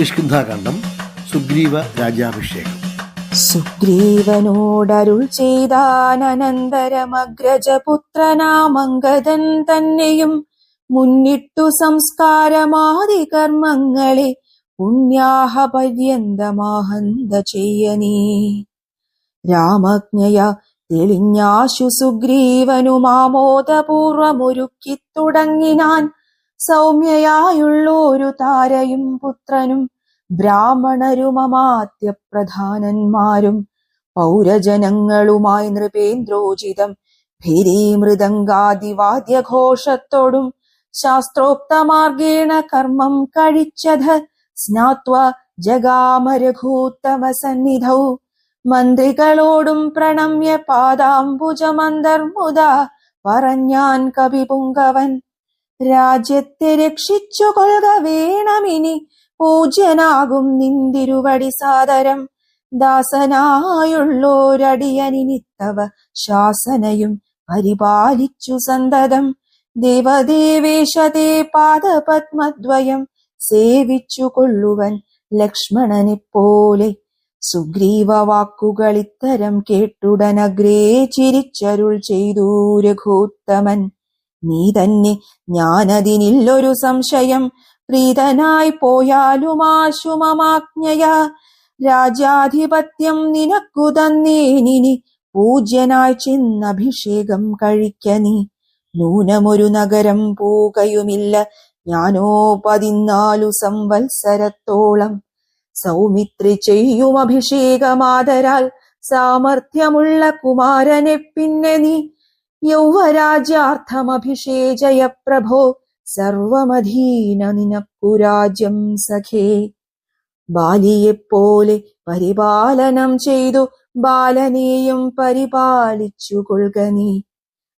കിഷ്കിന്ധാകാന്ഡം സുഗ്രീവ രാജാഭിഷേകം സുഗ്രീവനോടരുൾ ചെയ്താനന്തരമഗ്രജപുത്രനാമംഗതൻ തന്നെയും മുന്നിട്ടു സംസ്കാരമാദി കർമ്മങ്ങളെ പുണ്യാഹ പര്യന്തമാഹന്ത ചെയ്യനീ. രാമജ്ഞയ തെളിഞ്ഞാശു സുഗ്രീവനുമാമോദപൂർവമൊരുക്കി തുടങ്ങിനാൻ സൗമ്യയായുള്ളൊരു താരയും പുത്രനും ബ്രാഹ്മണരുമമാത്യ പ്രധാനന്മാരും പൗരജനങ്ങളുമായി നൃപേന്ദ്രോചിതം ഭീരീമൃദംഗാദിവാദ്യഘോഷത്തോടും ശാസ്ത്രോക്തമാർഗേണ കർമ്മം കഴിച്ചത് സ്നാത്വ ജഗാമരഘൂത്തമ സന്നിധൗ മന്ത്രികളോടും പ്രണമ്യ പാദാംബുജമന്തർമുദ പറഞ്ഞാൻ കവിപുങ്കവൻ രാജ്യത്തെ രക്ഷിച്ചു കൊള്ളുക വേണമിനി. പൂജ്യനാകും നിന്തിരുവടി സാദരം. ദാസനായുള്ളോരടിയനിത്തവ ശാസനയും പരിപാലിച്ചു സന്തതം. ദേവദേവേശതേ പാദപത്മദ്വയം സേവിച്ചു കൊള്ളുവൻ ലക്ഷ്മണനെ പോലെ സുഗ്രീവ വാക്കുകൾ ഇത്തരം കേട്ടുടനഗ്രേ ചിരിച്ചരുൾ ചെയ്തു നീ തന്നെ ഞാനതിനില്ലൊരു സംശയം. പ്രീതനായി പോയാലുമാശുമമാജ്ഞയ രാജാധിപത്യം നിനക്കു തന്നേനിനി. പൂജ്യനായി ചെന്നഭിഷേകം കഴിക്ക നീ. നൂനമൊരു നഗരം പോകയുമില്ല. ഞാനോ പതിനാലു സംവത്സരത്തോളം സൗമിത്രി ചെയ്യും അഭിഷേകമാതരാൽ. സാമർഥ്യമുള്ള കുമാരനെ പിന്നെ നീ യൗവരാജ്യാർത്ഥമഭിഷേചയ പ്രഭോ സർവമധീന നിനക്കു രാജ്യം സഖേ. ബാലിയെപ്പോലെ പരിപാലനം ചെയ്തു ബാലനെയും പരിപാലിച്ചു കൊള്ളുക നീ.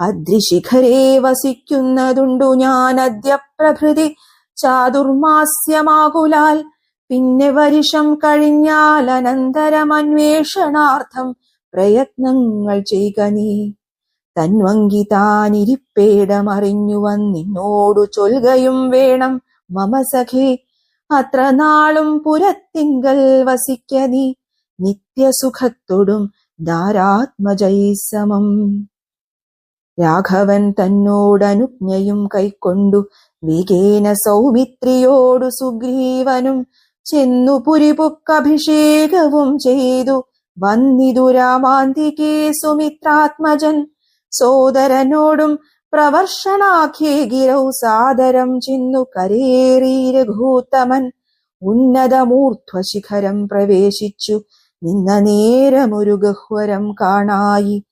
അദ്രിശിഖരേ വസിക്കുന്നതുണ്ടു ഞാൻ അദ്യ പ്രഭൃതി ചാതുർമാസ്യമാകുലാൽ. പിന്നെ വരിഷം കഴിഞ്ഞാൽ അനന്തരം അന്വേഷണാർത്ഥം പ്രയത്നങ്ങൾ ചെയ്യുക നീ. തന്വങ്കി താനിരിപ്പേടമറിഞ്ഞു വന്നിന്നോടു ചൊൽകയും വേണം മമ സഖേ. അത്ര നാളും പുരത്തിങ്കൽ വസിക്ക നീ. നിത്യസുഖത്തോടും ധാരാത്മജൈസമം. രാഘവൻ തന്നോടനുജ്ഞയും കൈക്കൊണ്ടു വേഗേന സൗമിത്രിയോടു സുഗ്രീവനും ചെന്നു പുരിപുക്കഭിഷേകവും ചെയ്തു. വന്നിതു രാമാന്തികേ സുമിത്രാത്മജൻ. സോദരനോടും പ്രവർഷണാഖ്യേ ഗിരൗ സാദരം ചിന്നു കരേറി രഘൂത്തമൻ. ഉന്നതമൂർധ്വശിഖരം പ്രവേശിച്ചു. നിന്ന നേരമൊരു ഗഹ്വരം കാണായി.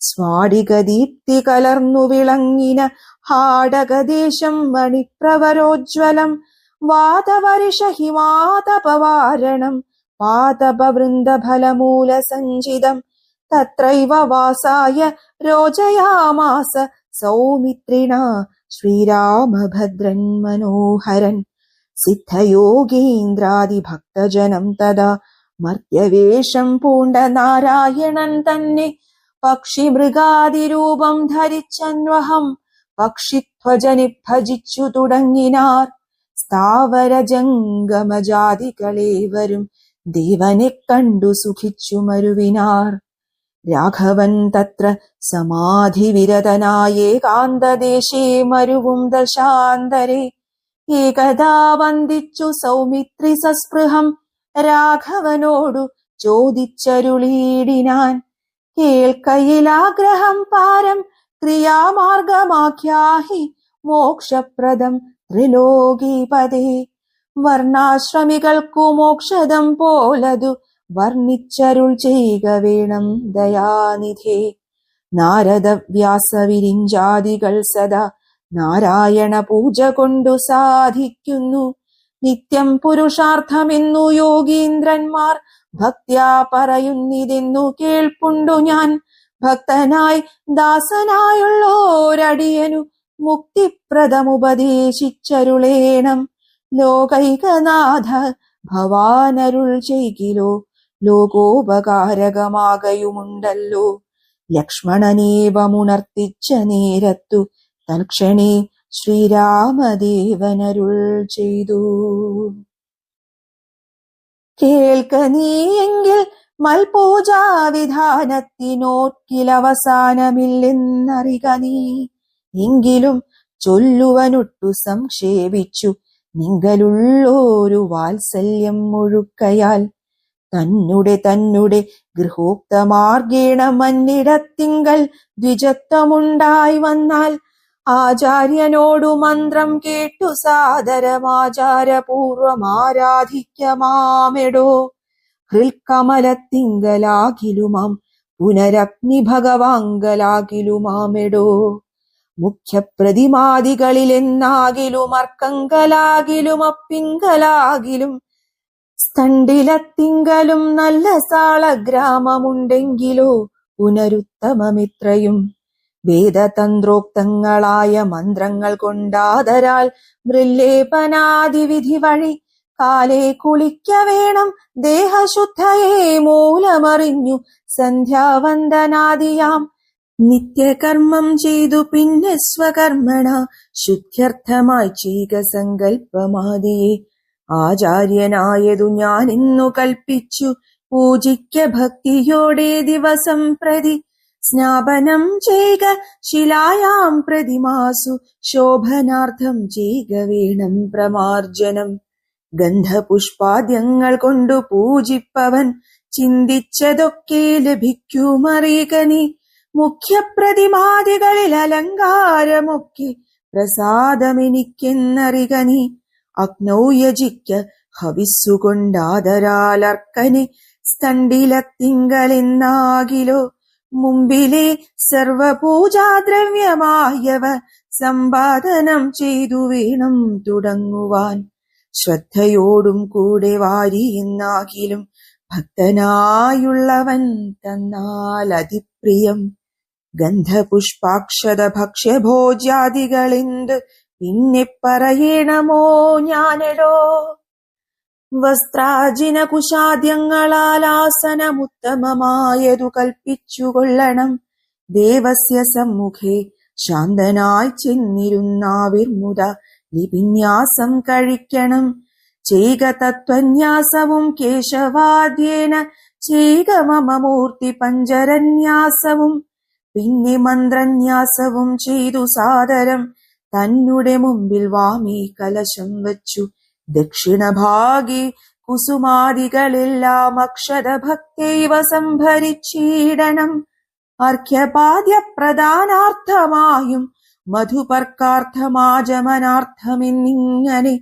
സ്വാടികദീപ്തി കലർന്നു വിളങ്ങിന ഹാടകദേശം മണിപ്രവരോജ്വലം. വാതവരിഷ ഹിമാതപവാരണം. പാതപവൃന്ദഫലമൂല സഞ്ചിതം തത്രൈവ വാസായ രോചയാമാസ സൗമിത്രിണ ശ്രീരാമഭദ്രൻ മനോഹരൻ. സിദ്ധയോഗീന്ദ്രാദിഭക്തജനം തഥാ മർത്യവേഷം പൂണ്ട നാരായണൻ തന്നെ പക്ഷിമൃഗാദിരൂപം ധരിച്ചന്വഹം പക്ഷിധ്വജനി ഭജിച്ചു തുടങ്ങിനാർ. സ്ഥാവര ജംഗമജാതികളേവരും ദേവനെ കണ്ടു സുഖിച്ചു മരുവിനാർ. രാഘവൻ തത്ര സമാധിവിരതനായേകാന്തദേശേ മരുവും ദശാന്തരെ. ഏകദാ വന്ദിച്ചു സൗമിത്രി സസ്പൃഹം രാഘവനോടു ചോദിച്ചരുളീടിനാൻ. കേൾക്കയിലാഗ്രഹം പാരം ക്രിയാമാർഗമാഖ്യാഹി മോക്ഷപ്രദം ത്രിലോകീപതേ. വർണാശ്രമികൾക്കു മോക്ഷദം പോലതു വർണിച്ചരുൾ ചെയ്യുക വേണം ദയാനിധേ. നാരദ വ്യാസവിരിഞ്ചാദികൾ സദാ നാരായണ പൂജ കൊണ്ടു സാധിക്കുന്നു. നിത്യം പുരുഷാർത്ഥമെന്നു യോഗീന്ദ്രന്മാർ ഭക്ത്യാ പറയുന്നിതെന്നു കേൾപ്പുണ്ടു ഞാൻ. ഭക്തനായി ദാസനായുള്ളോരടിയനു മുക്തിപ്രദമുപദേശിച്ചരുളേണം. ലോകൈകനാഥ ഭവാനരുൾ ചെയ്കിലോ ലോകോപകാരകമാകയുമുണ്ടല്ലോ. ലക്ഷ്മണനേവമുണർത്തിച്ച നേരത്തു തൽക്ഷണേ ശ്രീരാമദേവനരുൾ ചെയ്തു. കേൾക്ക നീയെങ്കിൽ മൽപൂജാവിധാനത്തിനോർക്കിലവസാനമില്ലെന്നറിക നീ. എങ്കിലും ചൊല്ലുവനൊട്ടു സംക്ഷേപിച്ചു നിങ്ങളുള്ളോരു വാത്സല്യം മുഴുക്കയാൽ തന്നുടെ തന്നുടെ ഗൃഹോക്തമാർഗേണ മന്നിടത്തിങ്കൽ ദ്വിജത്വമുണ്ടായി വന്നാൽ ആചാര്യനോടു മന്ത്രം കേട്ടു സാദരമാചാരപൂർവം ആരാധിക്കമാമെടോ ഹൃൽക്കമലത്തിങ്കലാകിലുമാം പുനരഗ്നി ഭഗവാങ്കലാകിലുമാമെടോ മുഖ്യപ്രതിമാദികളിലെന്നാകിലും അർക്കങ്കലാകിലും അപ്പിങ്കലാകിലും സ്തണ്ടിലത്തിങ്കലും നല്ല സാള സാളഗ്രാമമുണ്ടെങ്കിലോ പുനരുത്തമമിത്രയും. വേദതന്ത്രോക്തങ്ങളായ മന്ത്രങ്ങൾ കൊണ്ടാതരാൽ മൃല്ലേപനാദിവിധി വഴി കാലേ കുളിക്ക വേണം. ദേഹശുദ്ധയെ മൂലമറിഞ്ഞു സന്ധ്യാവന്ദനാദിയാം. നിത്യകർമ്മം ചെയ്തു പിന്നെ സ്വകർമ്മണ. ശുദ്ധ്യർത്ഥമായി ചീകസങ്കൽപ്പമാദിയെ. ആചാര്യനായതു ഞാൻ ഇന്നു കൽപ്പിച്ചു. പൂജിക്ക ഭക്തിയോടെ ദിവസം പ്രതി. സ്നാപനം ചെയ്ക ശിലായാം പ്രതിമാസു. ശോഭനാർത്ഥം ചെയ്ക വേണം പ്രമാർജനം. ഗന്ധപുഷ്പാദ്യങ്ങൾ കൊണ്ടു പൂജിപ്പവൻ. ചിന്തിച്ചതൊക്കെ ലഭിക്കുമറികനി. മുഖ്യപ്രതിമാദികളിൽ അലങ്കാരമൊക്കെ പ്രസാദമെനിക്കെന്നറിക നീ അഗ്നൗ യജിക്ക ഹവിസ്സുകൊണ്ടാദരാലർക്കനെ സ്തണ്ടിലത്തിങ്കലെന്നാകിലോ. മുമ്പിലെ സർവപൂജാദ്രവ്യമായവ സമ്പാദനം ചെയ്തു വേണം തുടങ്ങുവാൻ. ശ്രദ്ധയോടും കൂടെ വാരി എന്നാകിലും ഭക്തനായുള്ളവൻ തന്നാൽ അതിപ്രിയം. ഗന്ധപുഷ്പാക്ഷത ഭക്ഷ്യഭോജ്യാദികളെന്ത് പിന്നെ പറയണമോ ഞാനെടോ? വസ്ത്രാജിന കുശാദ്യങ്ങളാൽ ആസനമുത്തമമായതു കൽപ്പിച്ചുകൊള്ളണം. ദേവസ്യ സമ്മുഖേ ശാന്തനായി ചെന്നിരുന്നാവിർമുത ലിപിന്യാസം കഴിക്കണം. ചെയ്ക തത്വന്യാസവും കേശവാദ്യേന ചെയ്ക മമമൂർത്തി പഞ്ചരന്യാസവും. പിന്നെ മന്ത്രന്യാസവും ചെയ്തു സാദരം. തന്നെ മുമ്പിൽ വാമി കലശം വച്ചു. ദക്ഷിണഭാഗി കുസുമാദികളെല്ലാം അക്ഷരഭക്തൈവ സംഭരിച്ചിടണം. അർഘ്യപാദ്യ പ്രധാനാർത്ഥമായും മധുപർക്കാർത്ഥമാചമനാർത്ഥമെന്നിങ്ങനെ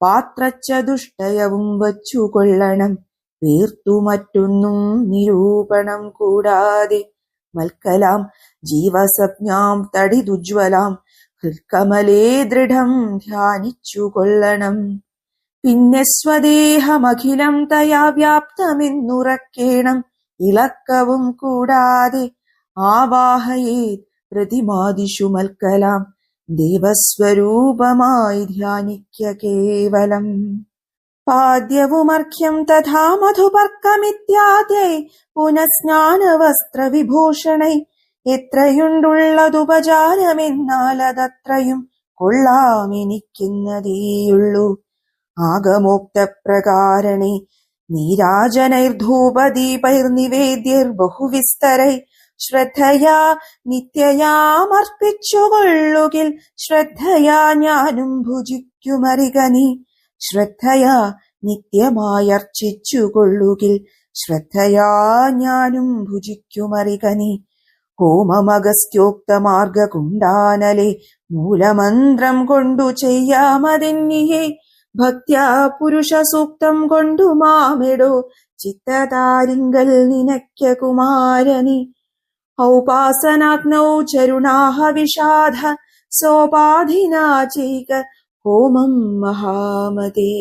പാത്രച്ചതുഷ്ടയവും വച്ചുകൊള്ളണം തീർത്തു മറ്റൊന്നും നിരൂപണം കൂടാതെ മൽക്കലാം ജീവസജ്ഞാം തടിതുജ്വലാം ഹൃൽക്കമലേ ദൃഢം ധ്യാനിച്ചു കൊള്ളണം പിന്നെ സ്വദേഹമഖിലം തയാ വ്യാപ്തമെന്നുറക്കേണം ഇളക്കവും കൂടാതെ ആവാഹയേ പ്രതിമാദിഷു മൽക്കലാം ദേവസ്വരൂപമായി ധ്യാനിക്ക കേവലം. പാദ്യവുമർഘ്യം തഥാ മധുപർക്കമിത്യാദേ പുനഃസ്നാനവസ്ത്രവിഭൂഷണൈ എത്രയുണ്ടുള്ളതുപചാരമെന്നാൽ അതത്രയും ആഗമോക്തപ്രകാരണി ആഗമോക്തപ്രകാരണേ നീരാജനൈർധൂപദീപൈർനിവേദ്യൈർബഹുവിസ്തരൈ ശ്രദ്ധയാ നിത്യയാമർപ്പിച്ചുകൊള്ളുകിൽ ശ്രദ്ധയാ ഞാനും ഭുജിക്കുമറികനി ശ്രദ്ധയാ നിത്യമായർച്ചിച്ചുകൊള്ളുകിൽ ശ്രദ്ധയാ ഞാനും ഭുജിക്കുമറിക നീ. ഹോമമഗസ്ത്യോക്തമാർഗകുണ്ടാനലെ മൂലമന്ത്രം കൊണ്ടു ചെയ്യാമതിന്നിയെ ഭക്ത്യാ പുരുഷ സൂക്തം കൊണ്ടു മാമിടോ ചിത്തതാരിങ്കൽ നിനയ്ക്ക കുമാരനി. ഔപാസനാഗ്നൗ ചരുണാഹ വിഷാദ സോപാധിനാ ഹോമം മഹാമതേ.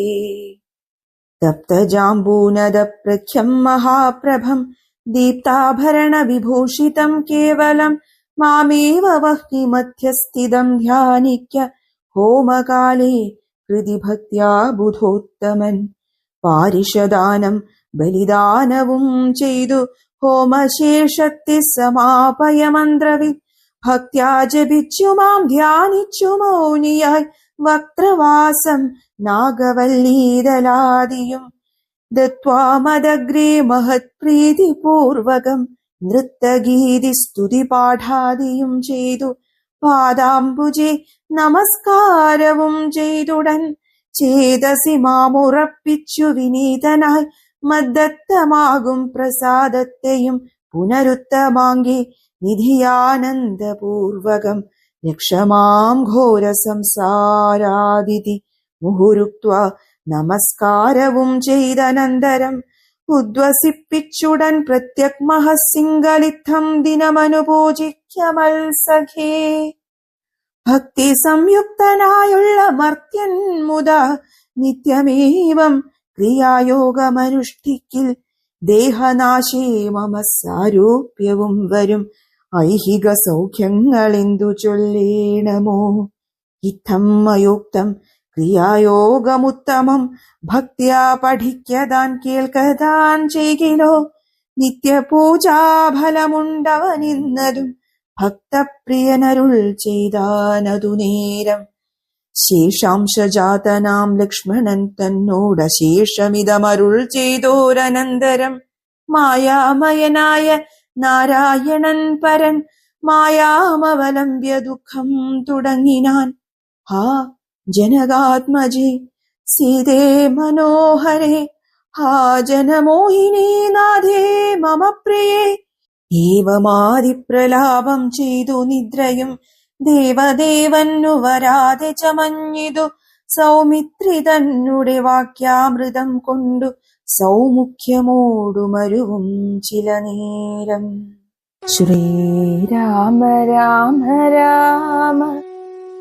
തപ്തജാംബൂനദപ്രഖ്യം മഹാപ്രഭം ദീപ്താഭരണ വിഭൂഷിതം കേവലം മാമേവ വഹ്നി മധ്യസ്ഥിതം ധ്യാനിക്ക ഹോമകാലേ കൃതി ഭക്യാ ബുധോത്തമൻ. പാരിഷദാനം ബലിദാനവും ചെയ്തു ഹോമശേഷത്തെ സമാപയ മന്ത്രവി. ഭക്ത്യാ ജപിച്ചു മാം ധ്യാനിച്ചു മൗനിയായി വക്രവാസം നാഗവല്ലീതലാദിയും ദത്വാമദഗ്രേ മഹത്പ്രീതിപൂർവകം നൃത്തഗീതി സ്തുതി പാഠാദിയും ചെയ്തു. പാദാംബുജെ നമസ്കാരവും ചെയ്തുടൻ. ചേതസി മാമുറപ്പിച്ചു വിനീതനായി. മദ്ദത്തമാകും പ്രസാദത്തെയും പുനരുത്തമാങ്കി നിധിയാനന്ദപൂർവകം. രക്ഷമാം ഘോര സംസാരാദിതി മുഹുരുക്വ നമസ്കാരവും ചെയ്തനന്തരം ഉദ്വസിപ്പിച്ചുടൻ പ്രത്യക് മഹസിംഗലിത്തം ദിനമനുപൂജിക്കമൽ സഖേ ഭക്തി സംയുക്തനായുള്ള മർത്യൻ മുത നിത്യമേവം ക്രിയായോഗമനുഷ്ഠിക്കിൽ ദേഹനാശേ മമ സാരൂപ്യവും വരും. ഐഹിക സൗഖ്യങ്ങളെന്തു ചൊല്ലേണമോ? ഇത്തം അയുക്തം ക്രിയായോഗമുത്തമം ഭക്തിയാ പഠിക്കതാൻ കേൾക്കതാൻ ചെയ്കിലോ. നിത്യപൂജാഫലമുണ്ടവനിന്നതും ഭക്തപ്രിയനരുൾ ചെയ്താനതു നേരം. ശേഷാംശജാതനാം ലക്ഷ്മണൻ തന്നോടശേഷമിതമരുൾ ചെയ്തോരനന്തരം. മായാമയനായ നാരായണൻ പരൻ മായാമവലംബ്യ ദുഃഖം തുടങ്ങിനാൻ. ഹാ ജനകാത്മജേ സീതേ മനോഹരേ ഹാ ജനമോഹിനീ നാഥേ മമ പ്രിയേ. ഏവമാതിപ്രലാപം ചെയ്തു നിദ്രയും ദേവദേവന്നു വരാതെ ചമഞ്ഞിതു. സൗമിത്രി തന്നുടെ വാക്യാമൃതം കൊണ്ടു സൗമുഖ്യമോടുമരുവും ചില നേരം ശ്രീരാമ രാമ രാമ.